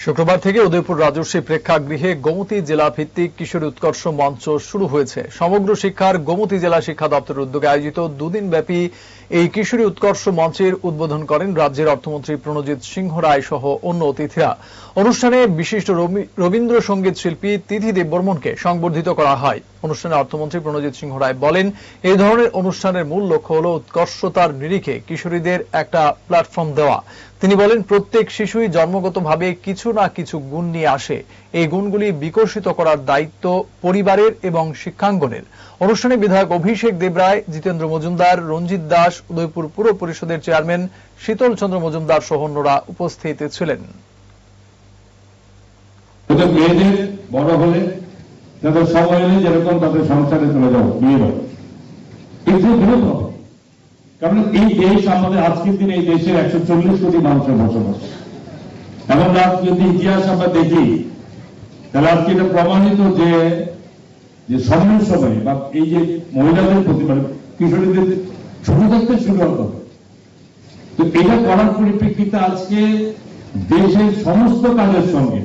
শুক্রবার থেকে উদয়পুর রাজস্বী প্রেক্ষাগৃহে গোমতী জেলা ভিত্তিক কিশোর উৎকর্ষ মঞ্চ শুরু হয়েছে। সমগ্র শিক্ষার গোমতী জেলা শিক্ষা দপ্তরের উদ্যোগে আয়োজিত দুদিন ব্যাপী এই কিশোরী উৎকর্ষ মঞ্চের উদ্বোধন করেন রাজ্যের অর্থমন্ত্রী প্রণজিৎ সিংহ রায় সহ অন্য অতিথিরা। অনুষ্ঠানে বিশিষ্ট রবি- রবীন্দ্রসঙ্গীত শিল্পী তিথি দেববর্মনকে সংবর্ধিত করা হয়। অনুষ্ঠানে অর্থমন্ত্রী প্রণজিৎ সিংহ রায় বলেন, এই ধরনের অনুষ্ঠানের মূল লক্ষ্য হল উৎকর্ষতার নিরিখে কিশোরীদের একটা প্ল্যাটফর্ম দেওয়া। তিনি বলেন, প্রত্যেক শিশুই জন্মগতভাবে কিছু না কিছু গুণ নিয়ে আসে। এই গুণগুলি বিকশিত করার দায়িত্ব পরিবারের এবং শিক্ষাঙ্গনের। অনুষ্ঠানে বিধায়ক অভিষেক দেবরায় জিতেন্দ্র মজুমদার, রঞ্জিত দাস, উদয়পুর পুর পরিষদের চেয়ারম্যান শীতল চন্দ্র মজুমদার সহ অন্যরা উপস্থিত ছিলেন। কারণ এই দেশ আমাদের আজকের দিনে এই দেশের একশো চল্লিশ কোটি মানুষের বসবাস। আজ যদি ইতিহাস আমরা দেখি। তাহলে আজকে এটা প্রমাণিত যে যে সময়ের সময় বা এই যে মহিলাদের প্রতি মানে কিশোরীদের ছোট থাকতে শুরু হবে তো এটা করার পরিপ্রেক্ষিতে আজকে দেশের সমস্ত কাজের সঙ্গে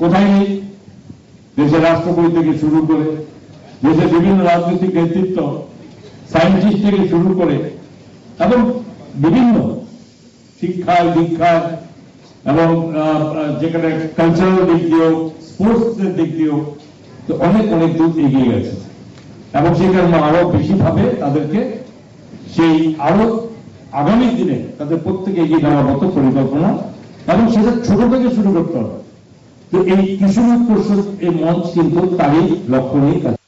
কোথায় দেশের রাষ্ট্রপতি থেকে শুরু করে, দেশের বিভিন্ন রাজনৈতিক নেতৃত্ব, সায়েন্টিস্ট থেকে শুরু করে, এবং বিভিন্ন শিক্ষায় দীক্ষায় এবং যেখানে কালচারাল দিক দিয়েও স্পোর্টস এর দিক দিয়েও তো অনেক অনেক দূর এগিয়ে গেছে। এবং সেই কারণে আরও বেশি ভাবে তাদেরকে সেই আরও আগামী দিনে তাদের প্রত্যেকে এগিয়ে যাওয়ার মতো পরিকল্পনা এবং সেটা ছোট থেকে শুরু করতে হবে। তো এই কিশোর উৎকর্ষ এই মঞ্চ কিন্তু তারই লক্ষ্য নিয়ে